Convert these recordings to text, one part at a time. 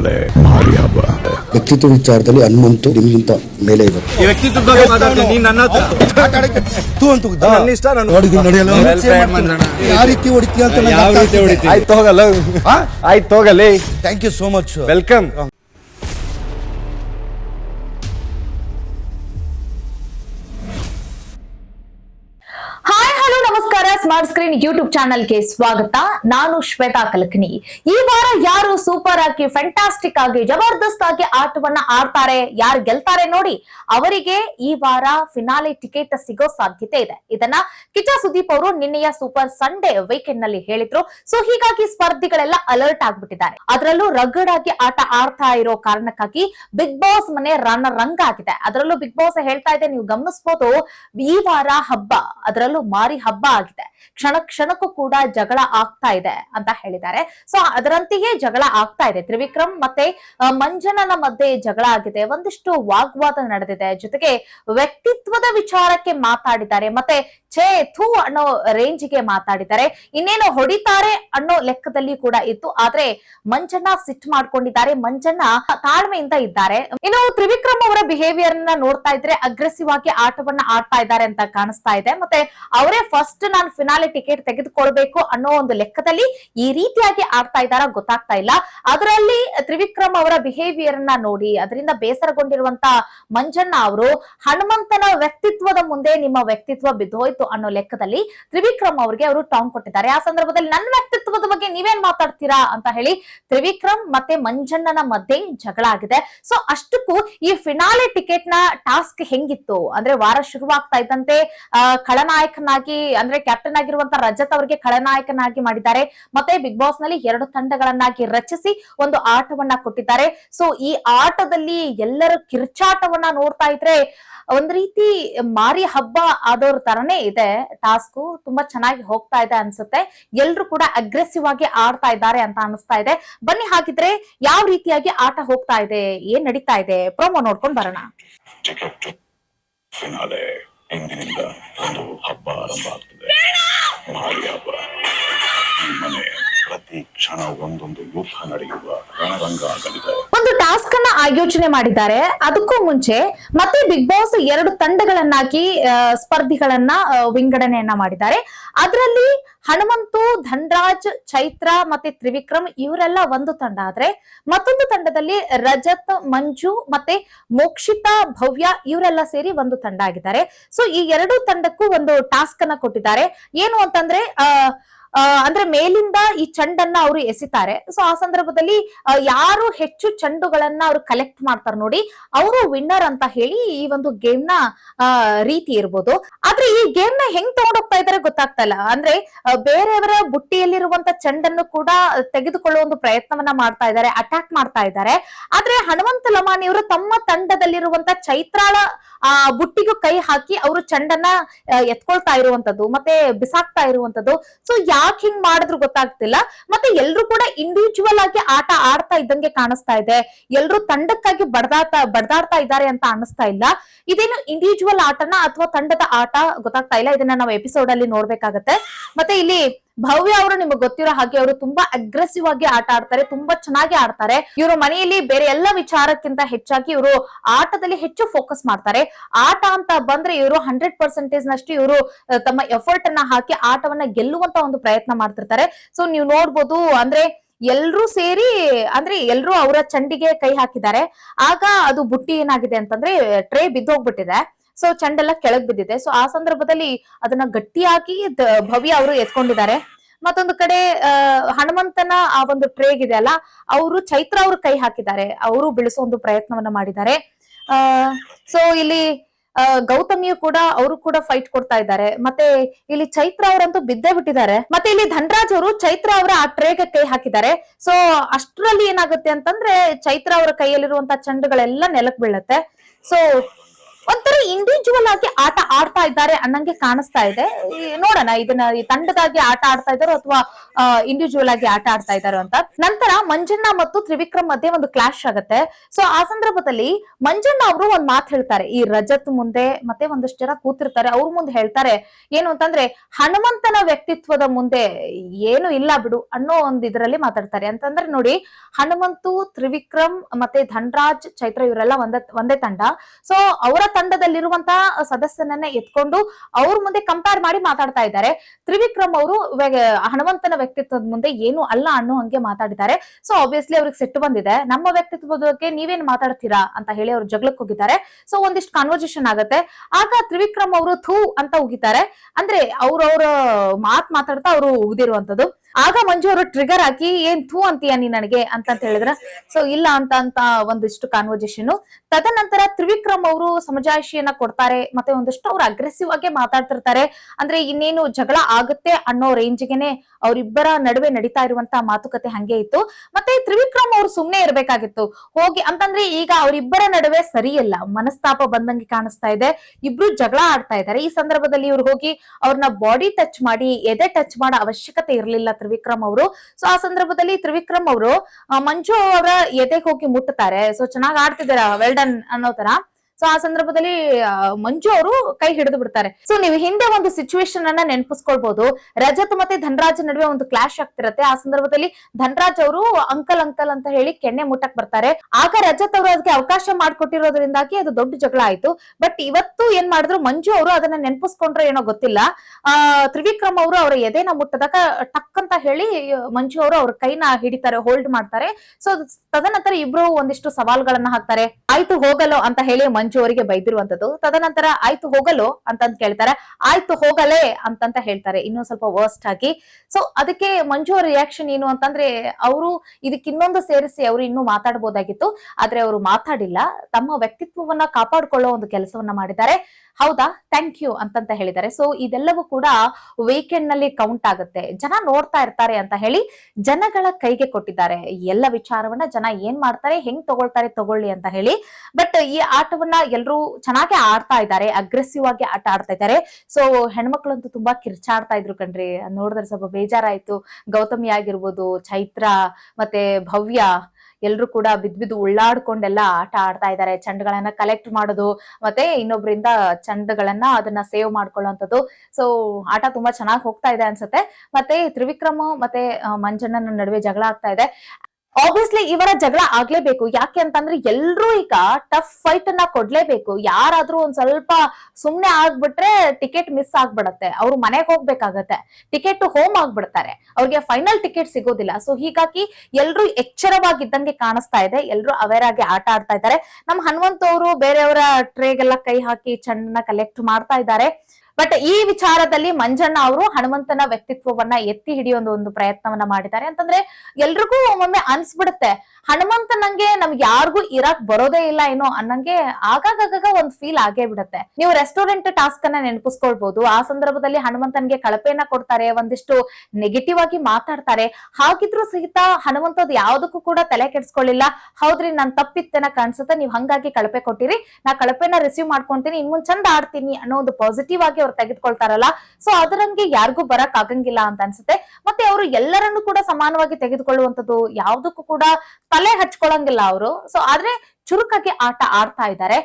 Finale ಮಾರಿ ಹಬ್ಬ. ವ್ಯಕ್ತಿತ್ವ ವಿಚಾರದಲ್ಲಿ ಹನುಮಂತು ನಿಮ್ಗಿಂತ ಮೇಲೆ ಇದೆ ಯಾವ ರೀತಿ ಹೊಡಿತೀಯ ಅಂತ ಯಾವ ರೀತಿ ಹೊಡಿತೀನಿ ಆಯ್ತು ಹೋಗಲ್ಲ. ಆಯ್ತು ಹೋಗಲಿ. Thank you so much welcome smart screen YouTube ಚಾನಲ್ಗೆ ಸ್ವಾಗತ. ನಾನು ಶ್ವೇತಾ ಕಲಕನಿ ಈ ವಾರ ಯಾರು ಸೂಪರ್ ಆಗಿ ಫ್ಯಾಂಟಾಸ್ಟಿಕ್ ಆಗಿ, ಜಬರ್ದಸ್ತ್ ಆಗಿ ಆಟವನ್ನ ಆಡ್ತಾರೆ, ಯಾರು ಗೆಲ್ತಾರೆ ನೋಡಿ, ಅವರಿಗೆ ಈ ವಾರ ಫಿನಾಲೆ ಟಿಕೆಟ್ ಸಿಗೋ ಸಾಧ್ಯತೆ ಇದೆ. ಇದನ್ನ ಕಿಚ ಸುದೀಪ್ ಅವರು ನಿನ್ನೆಯ ಸೂಪರ್ ಸಂಡೇ ವೀಕೆಂಡ್ನಲ್ಲಿ ಹೇಳಿದ್ರು. ಸೊ ಹೀಗಾಗಿ ಸ್ಪರ್ಧಿಗಳೆಲ್ಲ ಅಲರ್ಟ್ ಆಗ್ಬಿಟ್ಟಿದ್ದಾರೆ. ಅದರಲ್ಲೂ ರಗಡ್ ಆಗಿ ಆಟ ಆಡ್ತಾ ಇರೋ ಕಾರಣಕ್ಕಾಗಿ ಬಿಗ್ ಬಾಸ್ ಮನೆ ರಣ ರಂಗ ಆಗಿದೆ. ಅದರಲ್ಲೂ ಬಿಗ್ ಬಾಸ್ ಹೇಳ್ತಾ ಇದೆ ನೀವು ಗಮನಿಸಬಹುದು ಈ ವಾರ ಹಬ್ಬ, ಅದರಲ್ಲೂ ಮಾರಿ ಹಬ್ಬ ಆಗಿದೆ. ಕ್ಷಣ ಕ್ಷಣಕ್ಕೂ ಕೂಡ ಜಗಳ ಆಗ್ತಾ ಇದೆ ಅಂತ ಹೇಳಿದ್ದಾರೆ. ಸೊ ಅದರಂತೆಯೇ ಜಗಳ ಆಗ್ತಾ ಇದೆ. ತ್ರಿವಿಕ್ರಮ್ ಮತ್ತೆ ಮಂಜನನ ಮಧ್ಯೆ ಜಗಳ ಆಗಿದೆ. ಒಂದಿಷ್ಟು ವಾಗ್ವಾದ ನಡೆದಿದೆ. ಜೊತೆಗೆ ವ್ಯಕ್ತಿತ್ವದ ವಿಚಾರಕ್ಕೆ ಮಾತಾಡಿದ್ದಾರೆ. ಮತ್ತೆ ಛೇ, ಥೂ ಅನ್ನೋ ರೇಂಜ್ಗೆ ಮಾತಾಡಿದ್ದಾರೆ. ಇನ್ನೇನು ಹೊಡಿತಾರೆ ಅನ್ನೋ ಲೆಕ್ಕದಲ್ಲಿ ಕೂಡ ಇತ್ತು. ಆದ್ರೆ ಮಂಜಣ್ಣ ಸಿಟ್ ಮಾಡ್ಕೊಂಡಿದ್ದಾರೆ. ಮಂಜಣ್ಣ ತಾಳ್ಮೆಯಿಂದ ಇದ್ದಾರೆ. ಇನ್ನು ತ್ರಿವಿಕ್ರಮ್ ಅವರ ಬಿಹೇವಿಯರ್ನ ನೋಡ್ತಾ ಇದ್ರೆ ಅಗ್ರೆಸಿವ್ ಆಗಿ ಆಟವನ್ನ ಆಡ್ತಾ ಇದ್ದಾರೆ ಅಂತ ಕಾಣಿಸ್ತಾ ಇದೆ. ಮತ್ತೆ ಅವರೇ ಫಸ್ಟ್ ನಾನು ಫಿನಾಲೆ ಟಿಕೆಟ್ ತೆಗೆದುಕೊಳ್ಬೇಕು ಅನ್ನೋ ಒಂದು ಲೆಕ್ಕದಲ್ಲಿ ಈ ರೀತಿಯಾಗಿ ಆಡ್ತಾ ಇದ್ದಾರ ಗೊತ್ತಾಗ್ತಾ ಇಲ್ಲ. ಅದರಲ್ಲಿ ತ್ರಿವಿಕ್ರಮ್ ಅವರ ಬಿಹೇವಿಯರ್ನ ನೋಡಿ, ಅದರಿಂದ ಬೇಸರಗೊಂಡಿರುವಂತ ಮಂಜಣ್ಣ ಅವರು, ಹನುಮಂತನ ವ್ಯಕ್ತಿತ್ವದ ಮುಂದೆ ನಿಮ್ಮ ವ್ಯಕ್ತಿತ್ವ ಬಿದ್ದೋಯ್ತು. ಅನ್ನೋ ಲೆಕ್ಕದಲ್ಲಿ ತ್ರಿವಿಕ್ರಮ್ ಅವರಿಗೆ ಅವರು ಟಾಂಗ್ ಕೊಟ್ಟಿದ್ದಾರೆ. ಆ ಸಂದರ್ಭದಲ್ಲಿ ನನ್ನ ವ್ಯಕ್ತಿತ್ವದ ಬಗ್ಗೆ ನೀವೇನ್ ಮಾತಾಡ್ತೀರಾ ಅಂತ ಹೇಳಿ ತ್ರಿವಿಕ್ರಮ್ ಮತ್ತೆ ಮಂಜಣ್ಣನ ಮಧ್ಯೆ ಜಗಳ ಆಗಿದೆ. ಸೊ ಅಷ್ಟಕ್ಕೂ ಈ ಫಿನಾಲೆ ಟಿಕೆಟ್ನ ಟಾಸ್ಕ್ ಹೆಂಗಿತ್ತು? ಅಂದ್ರೆ ವಾರ ಶುರುವಾಗ್ತಾ ಇದ್ದಂತೆ ಖಳನಾಯಕನಾಗಿ, ಅಂದ್ರೆ ಕ್ಯಾಪ್ಟನ್ ಆಗಿರುವಂತ ರಜತ್ ಅವರಿಗೆ ಖಳನಾಯಕನಾಗಿ ಮಾಡಿದ್ದಾರೆ. ಮತ್ತೆ ಬಿಗ್ ಬಾಸ್ನಲ್ಲಿ ಎರಡು ತಂಡಗಳನ್ನಾಗಿ ರಚಿಸಿ ಒಂದು ಆಟವನ್ನ ಕೊಟ್ಟಿದ್ದಾರೆ. ಸೊ ಈ ಆಟದಲ್ಲಿ ಎಲ್ಲರ ಕಿರ್ಚಾಟವನ್ನ ನೋಡ್ತಾ ಇದ್ರೆ ಒಂದ್ ರೀತಿ ಮಾರಿ ಹಬ್ಬ ಆದವ್ರ ತರನೇ ಇದೆ ಟಾಸ್ಕ್ ತುಂಬಾ ಚೆನ್ನಾಗಿ ಹೋಗ್ತಾ ಇದೆ ಅನ್ಸುತ್ತೆ. ಎಲ್ರು ಕೂಡ ಅಗ್ರೆಸಿವ್ ಆಗಿ ಆಡ್ತಾ ಇದ್ದಾರೆ ಅಂತ ಅನಿಸ್ತಾ ಇದೆ. ಬನ್ನಿ ಹಾಗಿದ್ರೆ ಯಾವ ರೀತಿಯಾಗಿ ಆಟ ಹೋಗ್ತಾ ಇದೆ, ಏನ್ ನಡೀತಾ ಇದೆ ಪ್ರೋಮೋ ನೋಡ್ಕೊಂಡ್ ಬರೋಣ. ಇಂದಿನಿಂದ ಒಂದು ಹಬ್ಬ ಆರಂಭ ಆಗ್ತದೆ. ಪ್ರತಿ ಕ್ಷಣ ಒಂದೊಂದು ಯುದ್ಧ ನಡೆಯುವ ರಣರಂಗ ಆಗಲಿದೆ. ಒಂದು ಟಾಸ್ಕ್ ಅನ್ನ ಆಯೋಜನೆ ಮಾಡಿದ್ದಾರೆ. ಅದಕ್ಕೂ ಮುಂಚೆ ಮತ್ತೆ ಬಿಗ್ ಬಾಸ್ ಎರಡು ತಂಡಗಳನ್ನಾಗಿ ಸ್ಪರ್ಧಿಗಳನ್ನ ವಿಂಗಡಣೆಯನ್ನ ಮಾಡಿದ್ದಾರೆ. ಅದರಲ್ಲಿ ಹನುಮಂತು ಧನ್ರಾಜ್ ಚೈತ್ರ ಮತ್ತೆ ತ್ರಿವಿಕ್ರಮ್ ಇವರೆಲ್ಲ ಒಂದು ತಂಡ ಆದ್ರೆ ಮತ್ತೊಂದು ತಂಡದಲ್ಲಿ ರಜತ್ ಮಂಜು ಮತ್ತೆ ಮೋಕ್ಷಿತಾ ಭವ್ಯ ಇವರೆಲ್ಲ ಸೇರಿ ಒಂದು ತಂಡ ಆಗಿದ್ದಾರೆ. ಸೊ ಈ ಎರಡು ತಂಡಕ್ಕೂ ಒಂದು ಟಾಸ್ಕ್ ಅನ್ನ ಕೊಟ್ಟಿದ್ದಾರೆ. ಏನು ಅಂತಂದ್ರೆ ಆ, ಅಂದ್ರೆ ಮೇಲಿಂದ ಈ ಚಂಡನ್ನ ಅವರು ಎಸಿತಾರೆ. ಸೊ ಆ ಸಂದರ್ಭದಲ್ಲಿ ಯಾರು ಹೆಚ್ಚು ಚೆಂಡುಗಳನ್ನ ಅವ್ರು ಕಲೆಕ್ಟ್ ಮಾಡ್ತಾರೆ ನೋಡಿ, ಅವರು ವಿನ್ನರ್ ಅಂತ ಹೇಳಿ ಈ ಒಂದು ಗೇಮ್ನ ರೀತಿ ಇರ್ಬೋದು. ಆದ್ರೆ ಈ ಗೇಮ್ನ ಹೆಂಗ್ ತಗೊಂಡೋಗ್ತಾ ಇದಾರೆ ಗೊತ್ತಾಗ್ತಾ ಇಲ್ಲ ಅಂದ್ರೆ ಬೇರೆಯವರ ಬುಟ್ಟಿಯಲ್ಲಿರುವಂತ ಚೆಂಡನ್ನು ಕೂಡ ತೆಗೆದುಕೊಳ್ಳುವ ಒಂದು ಪ್ರಯತ್ನವನ್ನ ಮಾಡ್ತಾ ಇದ್ದಾರೆ ಅಟ್ಯಾಕ್ ಮಾಡ್ತಾ ಇದ್ದಾರೆ ಆದ್ರೆ ಹನುಮಂತ ಲಮಾನಿ ಅವರು ತಮ್ಮ ತಂಡದಲ್ಲಿರುವಂತ ಚೈತ್ರಾಳ, ಆ, ಬುಟ್ಟಿಗೂ ಕೈ ಹಾಕಿ ಅವರು ಚಂಡನ್ನ ಎತ್ಕೊಳ್ತಾ ಇರುವಂತದ್ದು, ಮತ್ತೆ ಬಿಸಾಕ್ತಾ ಇರುವಂತದ್ದು. ಸೊ ಯಾಕೆ ಹಿಂಗ್ ಮಾಡಿದ್ರು ಗೊತ್ತಾಗ್ತಿಲ್ಲ. ಮತ್ತೆ ಎಲ್ರು ಕೂಡ ಇಂಡಿವಿಜುವಲ್ ಆಗಿ ಆಟ ಆಡ್ತಾ ಇದ್ದಂಗೆ ಕಾಣಿಸ್ತಾ ಇದೆ. ಎಲ್ರು ತಂಡಕ್ಕಾಗಿ ಬಡದಾಡ್ತಾ ಬಡದಾಡ್ತಾ ಇದ್ದಾರೆ ಅಂತ ಅನಿಸ್ತಾ ಇಲ್ಲ. ಇದೇನು ಇಂಡಿವಿಜುವಲ್ ಆಟನ ಅಥವಾ ತಂಡದ ಆಟ ಗೊತ್ತಾಗ್ತಾ ಇಲ್ಲ. ಇದನ್ನ ನಾವು ಎಪಿಸೋಡ್ ಅಲ್ಲಿ ನೋಡ್ಬೇಕಾಗತ್ತೆ. ಮತ್ತೆ ಇಲ್ಲಿ ಭವ್ಯ ಅವರು ನಿಮಗೆ ಗೊತ್ತಿರೋ ಹಾಗೆ ಅವರು ತುಂಬಾ ಅಗ್ರೆಸಿವ್ ಆಗಿ ಆಟ ಆಡ್ತಾರೆ, ತುಂಬಾ ಚೆನ್ನಾಗಿ ಆಡ್ತಾರೆ. ಇವರು ಮನೆಯಲ್ಲಿ ಬೇರೆ ಎಲ್ಲ ವಿಚಾರಕ್ಕಿಂತ ಹೆಚ್ಚಾಗಿ ಇವರು ಆಟದಲ್ಲಿ ಹೆಚ್ಚು ಫೋಕಸ್ ಮಾಡ್ತಾರೆ. ಆಟ ಅಂತ ಬಂದ್ರೆ ಇವರು ಹಂಡ್ರೆಡ್ ಪರ್ಸೆಂಟೇಜ್ ನಷ್ಟು ಇವರು ತಮ್ಮ ಎಫರ್ಟ್ ಅನ್ನ ಹಾಕಿ ಆಟವನ್ನ ಗೆಲ್ಲುವಂತ ಒಂದು ಪ್ರಯತ್ನ ಮಾಡ್ತಿರ್ತಾರೆ. ಸೊ ನೀವು ನೋಡ್ಬೋದು ಅಂದ್ರೆ ಎಲ್ರೂ ಸೇರಿ, ಅಂದ್ರೆ ಎಲ್ರೂ ಅವರ ಚಂಡಿಗೆ ಕೈ ಹಾಕಿದ್ದಾರೆ. ಆಗ ಅದು ಬುಟ್ಟಿ ಏನಾಗಿದೆ ಅಂತಂದ್ರೆ, ಟ್ರೇ ಬಿದ್ದೋಗ್ಬಿಟ್ಟಿದೆ. ಸೊ ಚೆಂಡೆಲ್ಲ ಕೆಳಗ್ ಬಿದ್ದಿದೆ. ಸೊ ಆ ಸಂದರ್ಭದಲ್ಲಿ ಅದನ್ನ ಗಟ್ಟಿಯಾಗಿ ಭವ್ಯ ಅವರು ಎತ್ಕೊಂಡಿದ್ದಾರೆ. ಮತ್ತೊಂದು ಕಡೆ ಹನುಮಂತನ ಆ ಒಂದು ಟ್ರೇಗ್ ಇದೆ ಅಲ್ಲ, ಅವರು ಚೈತ್ರ ಅವರು ಕೈ ಹಾಕಿದ್ದಾರೆ. ಅವರು ಬಿಳಿಸೋ ಒಂದು ಪ್ರಯತ್ನವನ್ನ ಮಾಡಿದ್ದಾರೆ. ಆ ಸೊ ಇಲ್ಲಿ ಗೌತಮಿಯು ಕೂಡ, ಅವರು ಕೂಡ ಫೈಟ್ ಕೊಡ್ತಾ ಇದ್ದಾರೆ. ಮತ್ತೆ, ಇಲ್ಲಿ ಚೈತ್ರ ಅವರಂತೂ ಬಿದ್ದೇ ಬಿಟ್ಟಿದ್ದಾರೆ. ಮತ್ತೆ ಇಲ್ಲಿ ಧನರಾಜ್ ಅವರು ಚೈತ್ರ ಅವರ ಆ ಟ್ರೇಗೆ ಕೈ ಹಾಕಿದ್ದಾರೆ. ಸೊ ಅಷ್ಟರಲ್ಲಿ ಏನಾಗುತ್ತೆ ಅಂತಂದ್ರೆ, ಚೈತ್ರ ಅವರ ಕೈಯಲ್ಲಿರುವಂತ ಚಂಡುಗಳೆಲ್ಲ ನೆಲಕ್ ಬೀಳತ್ತೆ. ಸೊ ಒಂಥರ ಇಂಡಿವಿಜುವಲ್ ಆಗಿ ಆಟ ಆಡ್ತಾ ಇದ್ದಾರೆ ಅನ್ನಂಗೆ ಕಾಣಿಸ್ತಾ ಇದೆ. ನೋಡೋಣ, ಇದನ್ನ ಈ ತಂಡದಾಗಿ ಆಟ ಆಡ್ತಾ ಇದ್ದಾರೋ ಅಥವಾ ಇಂಡಿವಿಜುವಲ್ ಆಗಿ ಆಟ ಆಡ್ತಾ ಇದ್ದಾರೋ ಅಂತ. ನಂತರ ಮಂಜಣ್ಣ ಮತ್ತು ತ್ರಿವಿಕ್ರಮ್ ಮಧ್ಯೆ ಒಂದು ಕ್ಲಾಶ್ ಆಗುತ್ತೆ. ಸೊ ಆ ಸಂದರ್ಭದಲ್ಲಿ ಮಂಜಣ್ಣ ಅವರು ಒಂದ್ ಮಾತು ಹೇಳ್ತಾರೆ. ಈ ರಜತ್ ಮುಂದೆ ಮತ್ತೆ ಒಂದಷ್ಟು ಜನ ಕೂತಿರ್ತಾರೆ. ಅವ್ರ ಮುಂದೆ ಹೇಳ್ತಾರೆ, ಏನು ಅಂತಂದ್ರೆ, ಹನುಮಂತನ ವ್ಯಕ್ತಿತ್ವದ ಮುಂದೆ ಏನು ಇಲ್ಲ ಬಿಡು ಅನ್ನೋ ಒಂದ್ ಇದರಲ್ಲಿ ಮಾತಾಡ್ತಾರೆ. ಅಂತಂದ್ರೆ ನೋಡಿ, ಹನುಮಂತು, ತ್ರಿವಿಕ್ರಮ್ ಮತ್ತೆ ಧನ್ರಾಜ್, ಚೈತ್ರ ಇವರೆಲ್ಲ ಒಂದೇ ಒಂದೇ ತಂಡ. ಸೊ ಅವರ ತಂಡದಲ್ಲಿರುವಂತಹ ಸದಸ್ಯನನ್ನ ಎತ್ಕೊಂಡು ಅವ್ರ ಮುಂದೆ ಕಂಪೇರ್ ಮಾಡಿ ಮಾತಾಡ್ತಾ ಇದ್ದಾರೆ. ತ್ರಿವಿಕ್ರಮ್ ಅವರು ಹನುಮಂತನ ವ್ಯಕ್ತಿತ್ವದ ಮುಂದೆ ಏನು ಅಲ್ಲ ಅನ್ನೋ ಹಂಗೆ ಮಾತಾಡಿದ್ದಾರೆ. ಸೊ ಆಬ್ವಿಯಸ್ಲಿ ಅವ್ರಿಗೆ ಸೆಟ್ ಬಂದಿದೆ. ನಮ್ಮ ವ್ಯಕ್ತಿತ್ವದ ಬಗ್ಗೆ ನೀವೇನ್ ಮಾತಾಡ್ತೀರಾ ಅಂತ ಹೇಳಿ ಅವ್ರು ಜಗಳಕ್ಕೆ ಹೋಗಿದ್ದಾರೆ. ಸೊ ಒಂದಿಷ್ಟು ಕಾನ್ವರ್ಸೇಷನ್ ಆಗುತ್ತೆ. ಆಗ ತ್ರಿವಿಕ್ರಮ್ ಅವರು ಥೂ ಅಂತ ಉಗಿತಾರೆ. ಅಂದ್ರೆ ಅವ್ರವ್ರ ಮಾತ್ ಮಾತಾಡ್ತಾ ಅವರು ಉಗಿದಿರುವಂತದ್ದು ಆಗ ಮಂಜು ಅವರು ಟ್ರಿಗರ್ ಹಾಕಿ, ಏನ್ ಥೂ ಅಂತೀಯ ನೀ ನನಗೆ ಅಂತ ಹೇಳಿದ್ರ. ಸೊ ಇಲ್ಲ ಅಂತ ಅಂತ ಒಂದಿಷ್ಟು ಕಾನ್ವರ್ಸೇಷನ್ ತದನಂತರ ತ್ರಿವಿಕ್ರಮ್ ಅವರು ಸಮಜಾಯಿಷಿಯನ್ನ ಕೊಡ್ತಾರೆ, ಮತ್ತೆ ಒಂದಿಷ್ಟು ಅವ್ರು ಅಗ್ರೆಸಿವ್ ಆಗಿ ಮಾತಾಡ್ತಿರ್ತಾರೆ. ಅಂದ್ರೆ ಇನ್ನೇನು ಜಗಳ ಆಗುತ್ತೆ ಅನ್ನೋ ರೇಂಜ್ಗೆನೆ ಅವರಿಬ್ಬರ ನಡುವೆ ನಡೀತಾ ಇರುವಂತ ಮಾತುಕತೆ ಹಂಗೆ ಇತ್ತು. ಮತ್ತೆ ತ್ರಿವಿಕ್ರಮ್ ಅವ್ರು ಸುಮ್ನೆ ಇರ್ಬೇಕಾಗಿತ್ತು. ಹೋಗಿ ಅಂತಂದ್ರೆ ಈಗ ಅವರಿಬ್ಬರ ನಡುವೆ ಸರಿಯಲ್ಲ ಮನಸ್ತಾಪ ಬಂದಂಗೆ ಕಾಣಿಸ್ತಾ ಇದೆ. ಇಬ್ರು ಜಗಳ ಆಡ್ತಾ ಇದ್ದಾರೆ. ಈ ಸಂದರ್ಭದಲ್ಲಿ ಇವ್ರು ಹೋಗಿ ಅವ್ರನ್ನ ಬಾಡಿ ಟಚ್ ಮಾಡಿ, ಎದೆ ಟಚ್ ಮಾಡೋ ಅವಶ್ಯಕತೆ ಇರಲಿಲ್ಲ ತ್ರಿವಿಕ್ರಮ್ ಅವರು. ಸೊ ಆ ಸಂದರ್ಭದಲ್ಲಿ ತ್ರಿವಿಕ್ರಮ್ ಅವರು ಮಂಜು ಅವರ ಎದೆಗೆ ಹೋಗಿ ಮುಟ್ಟುತ್ತಾರೆ ಸೊ ಚೆನ್ನಾಗಿ ಆಡ್ತಿದ್ದಾರೆ ವೆಲ್ಡನ್ ಅನ್ನೋ ತರ ಸೊ ಆ ಸಂದರ್ಭದಲ್ಲಿ ಮಂಜು ಅವರು ಕೈ ಹಿಡಿದು ಬಿಡ್ತಾರೆ. ಸೊ ನೀವು ಹಿಂದೆ ಒಂದು ಸಿಚುವೇಶನ್ ಅನ್ನ ನೆನಪಿಸ್ಕೊಳ್ಬಹುದು ರಜತ್ ಮತ್ತೆ ಧನರಾಜ್ ನಡುವೆ ಒಂದು ಕ್ಲಾಶ್ ಆಗ್ತಿರತ್ತೆ. ಆ ಸಂದರ್ಭದಲ್ಲಿ ಧನರಾಜ್ ಅವರು ಅಂಕಲ್ ಅಂಕಲ್ ಅಂತ ಹೇಳಿ ಕೆನ್ನೆ ಮುಟ್ಟಕ್ ಬರ್ತಾರೆ. ಆಗ ರಜತ್ ಅವರು ಅದಕ್ಕೆ ಅವಕಾಶ ಮಾಡ್ಕೊಟ್ಟಿರೋದ್ರಿಂದಾಗಿ ಅದು ದೊಡ್ಡ ಜಗಳ ಆಯ್ತು. ಬಟ್ ಇವತ್ತು ಏನ್ ಮಾಡಿದ್ರು? ಮಂಜು ಅವರು ಅದನ್ನ ನೆನಪಿಸ್ಕೊಂಡ್ರೆ ಏನೋ ಗೊತ್ತಿಲ್ಲ. ಆ, ತ್ರಿವಿಕ್ರಮ್ ಅವರು ಅವರ ಎದೆನ ಮುಟ್ಟದಾಗ ಟಕ್ ಅಂತ ಹೇಳಿ, ಮಂಜು ಅವರು ಅವ್ರ ಕೈನ ಹಿಡಿತಾರೆ ಹೋಲ್ಡ್ ಮಾಡ್ತಾರೆ. ಸೊ ತದನಂತರ ಇಬ್ರು ಒಂದಿಷ್ಟು ಸವಾಲುಗಳನ್ನ ಹಾಕ್ತಾರೆ. ಆಯ್ತು, ಹೋಗಲು ಅಂತ ಹೇಳಿ ಮಂಜು ಅವರಿಗೆ ಬೈದಿರುವಂತದ್ದು. ತದನಂತರ ಆಯ್ತು ಹೋಗಲು ಅಂತಂದ್ ಕೇಳ್ತಾರೆ. ಆಯ್ತು ಹೋಗಲೇ ಅಂತಂತ ಹೇಳ್ತಾರೆ. ಇನ್ನೊಂದ್ ಸ್ವಲ್ಪ ವರ್ಸ್ಟ್ ಆಗಿ. ಸೊ ಅದಕ್ಕೆ ಮಂಜು ಅವ್ರ ರಿಯಾಕ್ಷನ್ ಏನು ಅಂತಂದ್ರೆ, ಅವರು ಇದಕ್ಕೆ ಇನ್ನೊಂದು ಸೇರಿಸಿ ಅವರು ಇನ್ನೂ ಮಾತಾಡಬಹುದಾಗಿತ್ತು ಆದ್ರೆ ಅವರು ಮಾತಾಡಿಲ್ಲ. ತಮ್ಮ ವ್ಯಕ್ತಿತ್ವವನ್ನ ಕಾಪಾಡಿಕೊಳ್ಳೋ ಒಂದು ಕೆಲಸವನ್ನ ಮಾಡಿದ್ದಾರೆ. ಹೌದಾ? ಥ್ಯಾಂಕ್ ಯು ಅಂತಂತ ಹೇಳಿದ್ದಾರೆ. ಸೊ ಇದೆಲ್ಲವೂ ಕೂಡ ವೀಕೆಂಡ್ನಲ್ಲಿ ಕೌಂಟ್ ಆಗುತ್ತೆ. ಜನ ನೋಡ್ತಾ ಇರ್ತಾರೆ ಅಂತ ಹೇಳಿ ಜನಗಳ ಕೈಗೆ ಕೊಟ್ಟಿದ್ದಾರೆ. ಎಲ್ಲ ವಿಚಾರವನ್ನ ಜನ ಏನ್ ಮಾಡ್ತಾರೆ, ಹೆಂಗ್ ತಗೊಳ್ತಾರೆ ತಗೊಳ್ಳಿ ಅಂತ ಹೇಳಿ. ಬಟ್ ಈ ಆಟವನ್ನ ಎಲ್ರು ಚೆನ್ನಾಗಿ ಆಡ್ತಾ ಇದ್ದಾರೆ ಅಗ್ರೆಸಿವ್ ಆಗಿ ಆಟ ಆಡ್ತಾ ಇದ್ದಾರೆ. ಸೊ ಹೆಣ್ಮಕ್ಳಂತೂ ತುಂಬಾ ಕಿರ್ಚಾಡ್ತಾ ಇದ್ರು ಕಣ್ರಿ. ನೋಡಿದ್ರೆ ಸ್ವಲ್ಪ ಬೇಜಾರಾಯ್ತು. ಗೌತಮಿ ಆಗಿರ್ಬೋದು, ಚೈತ್ರ, ಮತ್ತೆ ಭವ್ಯ, ಎಲ್ರು ಕೂಡ ಬಿದ್ ಬಿದ್ದು ಉಳ್ಳಾಡ್ಕೊಂಡೆಲ್ಲ ಆಟ ಆಡ್ತಾ ಇದ್ದಾರೆ. ಚಂಡ್ಗಳನ್ನ ಕಲೆಕ್ಟ್ ಮಾಡೋದು, ಮತ್ತೆ ಇನ್ನೊಬ್ರಿಂದ ಚಂಡ್ಗಳನ್ನ ಅದನ್ನ ಸೇವ್ ಮಾಡ್ಕೊಳ್ಳುವಂಥದ್ದು. ಸೊ ಆಟ ತುಂಬಾ ಚೆನ್ನಾಗಿ ಹೋಗ್ತಾ ಇದೆ ಅನ್ಸುತ್ತೆ. ಮತ್ತೆ ತ್ರಿವಿಕ್ರಮ, ಮತ್ತೆ ಮಂಜಣ್ಣನ ನಡುವೆ ಜಗಳ ಆಗ್ತಾ ಇದೆ. ಆಬ್ವಿಯಸ್ಲಿ ಇವರ ಜಗಳ ಆಗ್ಲೇಬೇಕು. ಯಾಕೆ ಅಂತಂದ್ರೆ ಎಲ್ರೂ ಈಗ ಟಫ್ ಫೈಟ್ ಅನ್ನ ಕೊಡ್ಲೇಬೇಕು. ಯಾರಾದ್ರೂ ಒಂದ್ ಸ್ವಲ್ಪ ಸುಮ್ನೆ ಆಗ್ಬಿಟ್ರೆ ಟಿಕೆಟ್ ಮಿಸ್ ಆಗ್ಬಿಡತ್ತೆ. ಅವ್ರು ಮನೆಗೆ ಹೋಗ್ಬೇಕಾಗತ್ತೆ. ಟಿಕೆಟ್ ಹೋಮ್ ಆಗ್ಬಿಡ್ತಾರೆ. ಅವ್ರಿಗೆ ಫೈನಲ್ ಟಿಕೆಟ್ ಸಿಗೋದಿಲ್ಲ. ಸೊ ಹೀಗಾಗಿ ಎಲ್ರು ಎಚ್ಚರವಾಗಿದ್ದಂಗೆ ಕಾಣಿಸ್ತಾ ಇದೆ. ಎಲ್ರು ಅವೇರ್ ಆಗಿ ಆಟ ಆಡ್ತಾ ಇದ್ದಾರೆ. ನಮ್ಮ ಹನುಮಂತ ಅವರು ಬೇರೆಯವರ ಟ್ರೇಗೆಲ್ಲ ಕೈ ಹಾಕಿ ಚೆನ್ನ ಕಲೆಕ್ಟ್ ಮಾಡ್ತಾ ಇದ್ದಾರೆ. ಬಟ್ ಈ ವಿಚಾರದಲ್ಲಿ ಮಂಜಣ್ಣ ಅವರು ಹನುಮಂತನ ವ್ಯಕ್ತಿತ್ವವನ್ನ ಎತ್ತಿ ಹಿಡಿಯೋ ಒಂದು ಪ್ರಯತ್ನವನ್ನ ಮಾಡಿದ್ದಾರೆ. ಅಂತಂದ್ರೆ ಎಲ್ರಿಗೂ ಒಮ್ಮೊಮ್ಮೆ ಅನ್ಸ್ಬಿಡುತ್ತೆ. ಹನುಮಂತ ನಂಗೆ ನಮ್ಗೆ ಯಾರಿಗೂ ಇರಕ್ ಬರೋದೇ ಇಲ್ಲ ಏನೋ ಅನ್ನಂಗೆ ಆಗಾಗ ಒಂದ್ ಫೀಲ್ ಆಗೇ ಬಿಡುತ್ತೆ. ನೀವು ರೆಸ್ಟೋರೆಂಟ್ ಟಾಸ್ಕ್ ಅನ್ನ ನೆನಪಿಸ್ಕೊಳ್ಬಹುದು ಆ ಸಂದರ್ಭದಲ್ಲಿ ಹನುಮಂತನ್ಗೆ ಕಳಪೆಯನ್ನ ಕೊಡ್ತಾರೆ, ಒಂದಿಷ್ಟು ನೆಗೆಟಿವ್ ಆಗಿ ಮಾತಾಡ್ತಾರೆ. ಹಾಗಿದ್ರು ಸಹಿತ ಹನುಮಂತದ್ ಯಾವ್ದಕ್ಕೂ ಕೂಡ ತಲೆ ಕೆಡ್ಸ್ಕೊಳ್ಳಿಲ್ಲ. ಹೌದ್ರಿ, ನನ್ ತಪ್ಪಿತ್ತೇನ ಕಾಣಿಸುತ್ತೆ, ನೀವ್ ಹಂಗಾಗಿ ಕಳಪೆ ಕೊಟ್ಟಿರಿ. ನಾ ಕಳಪೆನ ರಿಸೀವ್ ಮಾಡ್ಕೊಂತೀನಿ ಇನ್ ಮುಂದ್ ಚಂದ ಆಡ್ತೀನಿ ಅನ್ನೋ ಒಂದು ಪಾಸಿಟಿವ್ ಆಗಿ ಅವ್ರು ತೆಗೆದುಕೊಳ್ತಾರಲ್ಲ. ಸೊ ಅದರಂಗೆ ಯಾರಿಗೂ ಬರಕ್ ಆಗಂಗಿಲ್ಲ ಅಂತ ಅನ್ಸುತ್ತೆ. ಮತ್ತೆ ಅವರು ಎಲ್ಲರನ್ನು ಕೂಡ ಸಮಾನವಾಗಿ ತೆಗೆದುಕೊಳ್ಳುವಂತದ್ದು ಯಾವ್ದಕ್ಕೂ ಕೂಡ ತಲೆ ಹಚ್ಕೊಳಂಗಿಲ್ಲ ಅವರು. ಸೊ ಆದ್ರೆ ಚುರುಕಾಗಿ ಆಟ ಆಡ್ತಾ ಇದ್ದಾರೆ.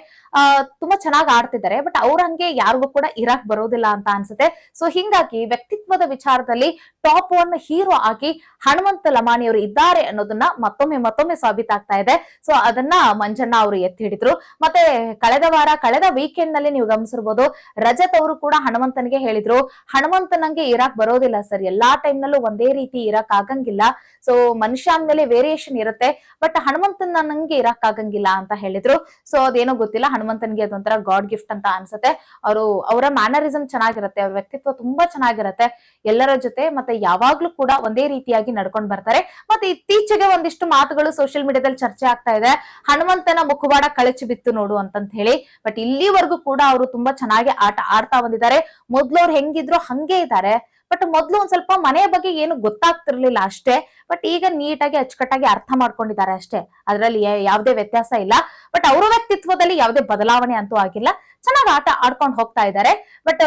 ತುಂಬಾ ಚೆನ್ನಾಗಿ ಆಡ್ತಿದ್ದಾರೆ ಬಟ್ ಅವ್ರ ಹಂಗೆ ಯಾರಿಗೂ ಕೂಡ ಇರಾಕ್ ಬರೋದಿಲ್ಲ ಅಂತ ಅನ್ಸುತ್ತೆ. ಸೊ ಹಿಂಗಾಗಿ ವ್ಯಕ್ತಿತ್ವದ ವಿಚಾರದಲ್ಲಿ ಟಾಪ್ ಒನ್ ಹೀರೋ ಆಗಿ ಹನುಮಂತ ಲಮಾಣಿ ಅವರು ಇದ್ದಾರೆ ಅನ್ನೋದನ್ನ ಮತ್ತೊಮ್ಮೆ ಮತ್ತೊಮ್ಮೆ ಸಾಬೀತಾಗ್ತಾ ಇದೆ. ಸೊ ಅದನ್ನ ಮಂಜಣ್ಣ ಅವರು ಎತ್ತಿ ಹಿಡಿದ್ರು. ಮತ್ತೆ ಕಳೆದ ವಾರ, ಕಳೆದ ವೀಕೆಂಡ್ನಲ್ಲಿ ನೀವು ಗಮನಿಸಿರ್ಬೋದು, ರಜತ್ ಅವರು ಕೂಡ ಹನುಮಂತನಿಗೆ ಹೇಳಿದ್ರು, ಹನುಮಂತ ನಂಗೆ ಇರಾಕ್ ಬರೋದಿಲ್ಲ ಸರ್, ಎಲ್ಲಾ ಟೈಮ್ ನಲ್ಲೂ ಒಂದೇ ರೀತಿ ಇರಾಕ್ ಆಗಂಗಿಲ್ಲ. ಸೊ ಮನುಷ್ಯ ಅಂದ್ಮೇಲೆ ವೇರಿಯೇಷನ್ ಇರುತ್ತೆ ಬಟ್ ಹನುಮಂತನ ನಂಗೆ ಇರಾಕ್ ಆಗಂಗಿಲ್ಲ ಅಂತ ಹೇಳಿದ್ರು. ಸೊ ಅದೇನೋ ಗೊತ್ತಿಲ್ಲ ಹನುಮಂತನಿಗೆ ಅದೊಂಥರ ಗಾಡ್ ಗಿಫ್ಟ್ ಅಂತ ಅನ್ಸುತ್ತೆ. ಅವರು, ಅವರ ಮ್ಯಾನರಿಸಮ್ ಚೆನ್ನಾಗಿರುತ್ತೆ, ಅವ್ರ ವ್ಯಕ್ತಿತ್ವ ತುಂಬಾ ಚೆನ್ನಾಗಿರುತ್ತೆ. ಎಲ್ಲರ ಜೊತೆ ಮತ್ತೆ ಯಾವಾಗ್ಲೂ ಕೂಡ ಒಂದೇ ರೀತಿಯಾಗಿ ನಡ್ಕೊಂಡ್ ಬರ್ತಾರೆ. ಮತ್ತೆ ಇತ್ತೀಚೆಗೆ ಒಂದಿಷ್ಟು ಮಾತುಗಳು ಸೋಷಿಯಲ್ ಮೀಡಿಯಾದಲ್ಲಿ ಚರ್ಚೆ ಆಗ್ತಾ ಇದೆ. ಹನುಮಂತನ ಮುಖವಾಡ ಕಳಚಿ ಬಿತ್ತು ನೋಡು ಅಂತಂತ ಹೇಳಿ ಬಟ್ ಇಲ್ಲಿವರೆಗೂ ಕೂಡ ಅವರು ತುಂಬಾ ಚೆನ್ನಾಗಿ ಆಟ ಆಡ್ತಾ ಬಂದಿದ್ದಾರೆ. ಮೊದ್ಲು ಅವ್ರು ಹೆಂಗಿದ್ರು ಹಂಗೆ ಇದ್ದಾರೆ. ಬಟ್ ಮೊದ್ಲು ಒಂದ್ ಸ್ವಲ್ಪ ಮನೆಯ ಬಗ್ಗೆ ಏನು ಗೊತ್ತಾಗ್ತಿರ್ಲಿಲ್ಲ ಅಷ್ಟೇ. ಬಟ್ ಈಗ ನೀಟಾಗಿ ಅಚ್ಚುಕಟ್ಟಾಗಿ ಅರ್ಥ ಮಾಡ್ಕೊಂಡಿದ್ದಾರೆ ಅಷ್ಟೇ. ಅದ್ರಲ್ಲಿ ಯಾವುದೇ ವ್ಯತ್ಯಾಸ ಇಲ್ಲ. ಬಟ್ ಅವರ ವ್ಯಕ್ತಿತ್ವದಲ್ಲಿ ಯಾವುದೇ ಬದಲಾವಣೆ ಅಂತೂ ಆಗಿಲ್ಲ. ಚೆನ್ನಾಗಿ ಆಟ ಆಡ್ಕೊಂಡು ಹೋಗ್ತಾ ಇದ್ದಾರೆ. ಬಟ್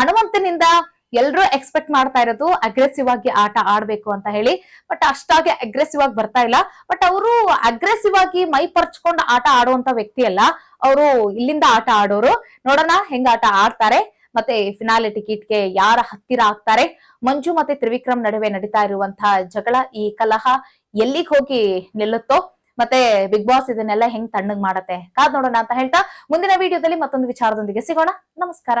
ಹನುಮಂತನಿಂದ ಎಲ್ರೂ ಎಕ್ಸ್ಪೆಕ್ಟ್ ಮಾಡ್ತಾ ಇರೋದು ಅಗ್ರೆಸಿವ್ ಆಗಿ ಆಟ ಆಡ್ಬೇಕು ಅಂತ ಹೇಳಿ. ಬಟ್ ಅಷ್ಟಾಗಿ ಅಗ್ರೆಸಿವ್ ಆಗಿ ಬರ್ತಾ ಇಲ್ಲ. ಬಟ್ ಅವರು ಅಗ್ರೆಸಿವ್ ಆಗಿ ಮೈ ಪರ್ಚ್ಕೊಂಡು ಆಟ ಆಡುವಂತ ವ್ಯಕ್ತಿ ಅಲ್ಲ. ಅವರು ಇಲ್ಲಿಂದ ಆಟ ಆಡೋರು. ನೋಡೋಣ ಹೆಂಗ ಆಟ ಆಡ್ತಾರೆ. ಮತ್ತೆ ಫಿನಾಲೆ ಟಿಕೆಟ್ಗೆ ಯಾರ ಹತ್ತಿರ ಆಗ್ತಾರೆ? ಮಂಜು ಮತ್ತೆ ತ್ರಿವಿಕ್ರಮ್ ನಡುವೆ ನಡೀತಾ ಇರುವಂತಹ ಜಗಳ ಈ ಕಲಹ ಎಲ್ಲಿಗೆ ಹೋಗಿ ನಿಲ್ಲುತ್ತೋ? ಮತ್ತೆ ಬಿಗ್ ಬಾಸ್ ಇದನ್ನೆಲ್ಲ ಹೆಂಗ್ ತಣ್ಣಗ್ ಮಾಡತ್ತೆ? ಕಾದ್ ನೋಡೋಣ ಅಂತ ಹೇಳ್ತಾ ಮುಂದಿನ ವಿಡಿಯೋದಲ್ಲಿ ಮತ್ತೊಂದು ವಿಚಾರದೊಂದಿಗೆ ಸಿಗೋಣ. ನಮಸ್ಕಾರ.